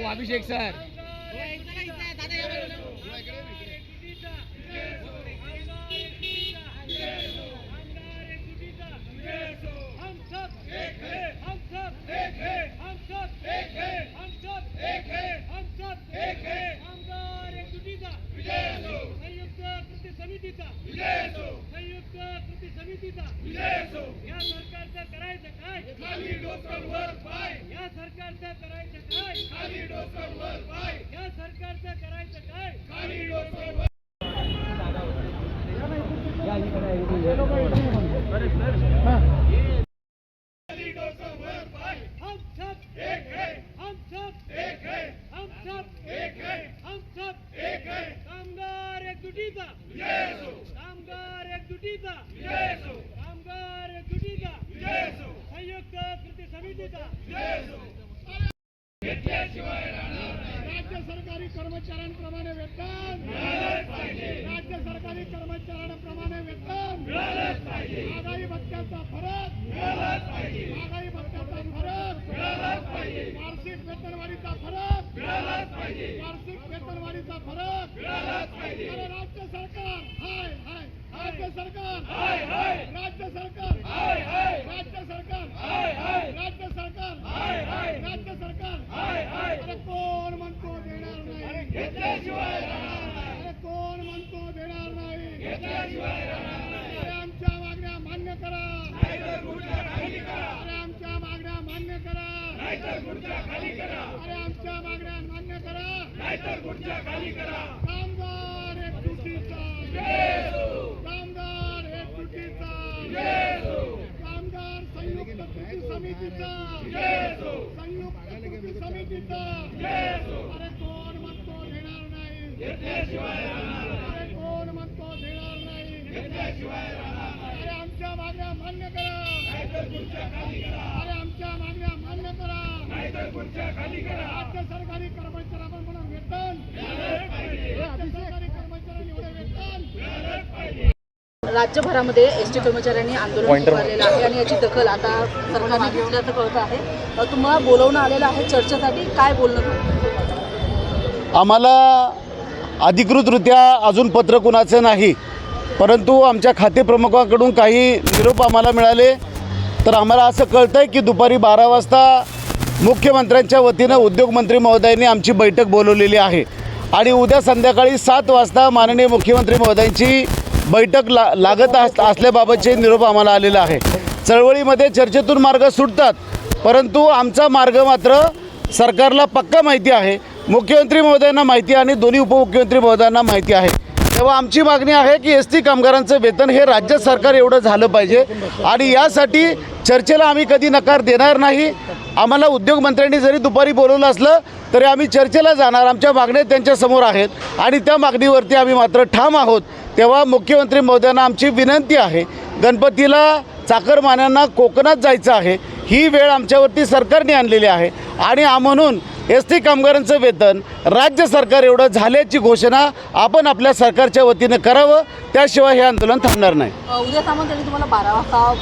ओ अभिषेक sir. संयुक्त कृती समितीचा. विजय असो संयुक्त कृती समितीचा. विजय असो या सरकार खाली डोकं वर पाय. या सरकारचं करायचं काय? खाली डोकं वर पाय. या सरकारचं करायचं काय? खाली डोकं वर हम सब एक राज्य सरकारी कर्मचाऱ्यांप्रमाणे वेतन राज्य सरकारी कर्मचाऱ्यांप्रमाणे वेतन महागाई भत्त्याचा फरक महागाई भत्त्याचा फरक वार्षिक वेतनवाढीचा फरक वार्षिक वेतनवाढीचा फरक अरे राज्य सरकार हाय हाय राज्य सरकार हाय हाय राज्य सरकार हाय हाय राज्य सरकार हाय हाय राज्य सरकार हाय हाय राज्य सरकार हाय हाय अरे कोण म्हणतो देणार नाही घेतल्याशिवाय अरे कोण म्हणतो देणार नाही घेतल्याशिवाय अरे आमच्या मागण्या मान्य करा. अरे आमच्या मागण्या मान्य करा. अरे आमच्या मागण्या मान्य करा. कामगार हे तुटीचा कामगार हे तुटीचा कामगार संयुक्त कृती समितीचा. संयुक्त कृती समितीचा. अरे कोण म्हणतो घेणार नाही अरे कोण म्हणतो देणार नाही अरे आमच्या मागण्या मान्य करा. अरे आमच्या मागण्या मान्य करा. राज्य सरकारी कर्मचाऱ्यांना म्हणून वेतन. राज्य सरकारी कर्मचाऱ्यांनी एवढे वेतन. राज्यभरामध्ये एस टी कर्मचाऱ्यांनी आंदोलन पुकारलेलं आहे आणि याची दखल आता सरकारने घेतल्याचं कळत आहे. तुम्हाला बोलवणं आलेलं आहे चर्चेसाठी. काय बोलणं? आम्हाला अधिकृतरित्या अजून पत्र कुणाचं नाही. परंतु आमच्या खातेप्रमुखाकडून काही निरोप आम्हाला मिळाले. तर आम्हाला असं कळतं आहे की दुपारी बारा वाजता मुख्यमंत्र्यांच्या वतीनं उद्योगमंत्री महोदयांनी आमची बैठक बोलवलेली आहे. आणि उद्या संध्याकाळी सात वाजता माननीय मुख्यमंत्री महोदयांची बैठक ला लागत अस असल्याबाबतचे निरोप आम्हाला आलेला आहे. चळवळीमध्ये चर्चेतून मार्ग सुटतात परंतु आमचा मार्ग मात्र सरकारला पक्का माहिती आहे. मुख्यमंत्री महोदयांना माहिती आहे आणि दोन्ही उपमुख्यमंत्री महोदयांना माहिती आहे. तेव्हा आमची मागणी आहे की एस टी कामगारांचं वेतन हे राज्य सरकार एवढं झालं पाहिजे. आणि यासाठी चर्चेला आम्ही कधी नकार देणार नाही. आम्हाला उद्योगमंत्र्यांनी जरी दुपारी बोलवलं असलं तरी आम्ही चर्चेला जाणार. आमच्या मागण्या त्यांच्यासमोर आहेत. आणि त्या मागणीवरती आम्ही मात्र ठाम आहोत. तेव्हा मुख्यमंत्री महोदयांना आमची विनंती आहे गणपतीला चाकरमान्यांना कोकणात जायचं आहे. ही वेळ आमच्यावरती सरकारने आणलेली आहे. आणि म्हणून एस टी कामगारांचं वेतन राज्य सरकार एवढं झाल्याची घोषणा आपण आपल्या सरकारच्या वतीनं करावं त्याशिवाय हे आंदोलन थांबणार नाही. उद्या सामंत यांनी तुम्हाला बारा वाजता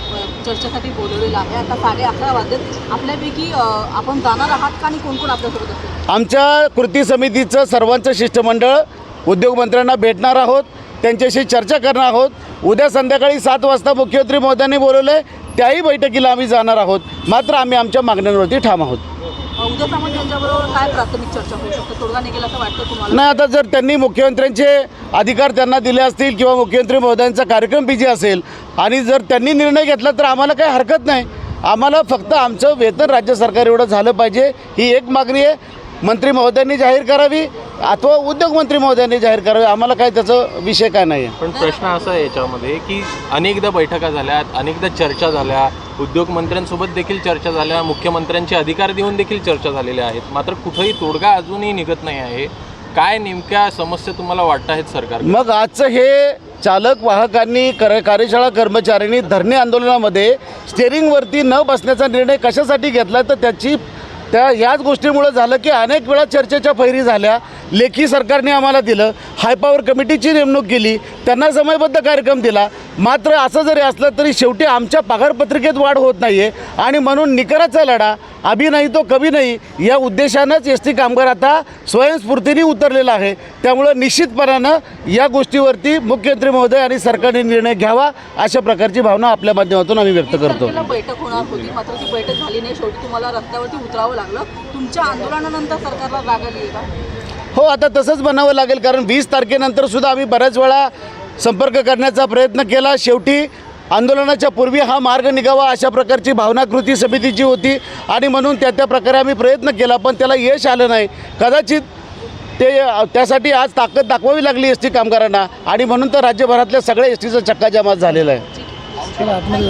चर्चेसाठी बोलवलेलं आहे. आता साडे अकरा वाजत आपल्यापैकी आपण जाणार आहात का आणि कोण कोण आपल्यासोबत आमच्या कृती समितीचं सर्वांचं शिष्टमंडळ उद्योगमंत्र्यांना भेटणार आहोत त्यांच्याशी चर्चा करणार आहोत. उद्या संध्याकाळी सात वाजता मुख्यमंत्री महोदयांनी बोलवलं आहे त्याही बैठकीला आम्ही जाणार आहोत. मात्र आम्ही आमच्या मागण्यांवरती ठाम आहोत. उद्या सामंत यांच्याबरोबर काय प्राथमिक चर्चा होऊ शकते? तोडगा निघेल असं वाटतं तुम्हाला? नाही आता जर त्यांनी मुख्यमंत्र्यांचे अधिकार त्यांना दिले असतील किंवा मुख्यमंत्री महोदयांचा कार्यक्रम बिझी असेल आणि जर त्यांनी निर्णय घेतला तर आम्हाला काही हरकत नाही. आम्हाला फक्त आमचं वेतन राज्य सरकार एवढं झालं पाहिजे ही एक मागणी आहे. मंत्री महोदयांनी जाहीर करावी. अथवा उद्योगमंत्री महोदयांनी जाहीर करावी. आम्हाला काय त्याचं विषय काय नाही आहे पण प्रश्न असा आहे याच्यामध्ये की अनेकदा बैठका झाल्यात अनेकदा चर्चा झाल्या. उद्योगमंत्र्यांसोबत देखील चर्चा झाल्या. मुख्यमंत्र्यांचे अधिकार देऊन देखील चर्चा झालेल्या आहेत. मात्र कुठंही तोडगा अजूनही निघत नाही आहे. काय नेमक्या समस्या तुम्हाला वाटत आहेत सरकार मग आजचं हे चालक वाहकांनी कर कार्यशाळा कर्मचाऱ्यांनी धरणे आंदोलनामध्ये स्टेअरिंगवरती न बसण्याचा निर्णय कशासाठी घेतला? तर त्याची त्या याच गोष्टीमुळं झालं की अनेक वेळा चर्चेच्या फैरी झाल्या. लेखी सरकारने आम्हाला दिलं. हायपावर कमिटीची नेमणूक केली. त्यांना समयबद्ध कार्यक्रम दिला. मात्र असं जरी असलं तरी शेवटी आमच्या पगारपत्रिकेत वाढ होत नाही आहे आणि म्हणून निकराचा लढा अभि नाही तो कभी नाही. या उद्देशानंच एस टी कामगार आता स्वयंस्फूर्तीने उतरलेला आहे. त्यामुळं निश्चितपणानं या गोष्टीवरती मुख्यमंत्री महोदय आणि सरकारने निर्णय घ्यावा अशा प्रकारची भावना आपल्या माध्यमातून आम्ही व्यक्त करतो. बैठक होणार होती. मात्र ती बैठक झाली नाही. शेवटी तुम्हाला रस्त्यावरती उतरावं लागलं? तुमच्या आंदोलनानंतर सरकारला राग आली आहे का? हो आता तसंच बनावं लागेल कारण वीस तारखेनंतर सुद्धा आम्ही बऱ्याच वेळा संपर्क करण्याचा प्रयत्न केला. शेवटी आंदोलनाच्या पूर्वी हा मार्ग निघावा अशा प्रकारची भावना कृती समितीची होती आणि म्हणून त्या त्या प्रकारे आम्ही प्रयत्न केला पण त्याला यश आलं नाही. कदाचित ते त्यासाठी आज ताकद दाखवावी लागली एस टी कामगारांना आणि म्हणून तर राज्यभरातल्या सगळ्या एस टीचा चक्काजामात झालेला आहे.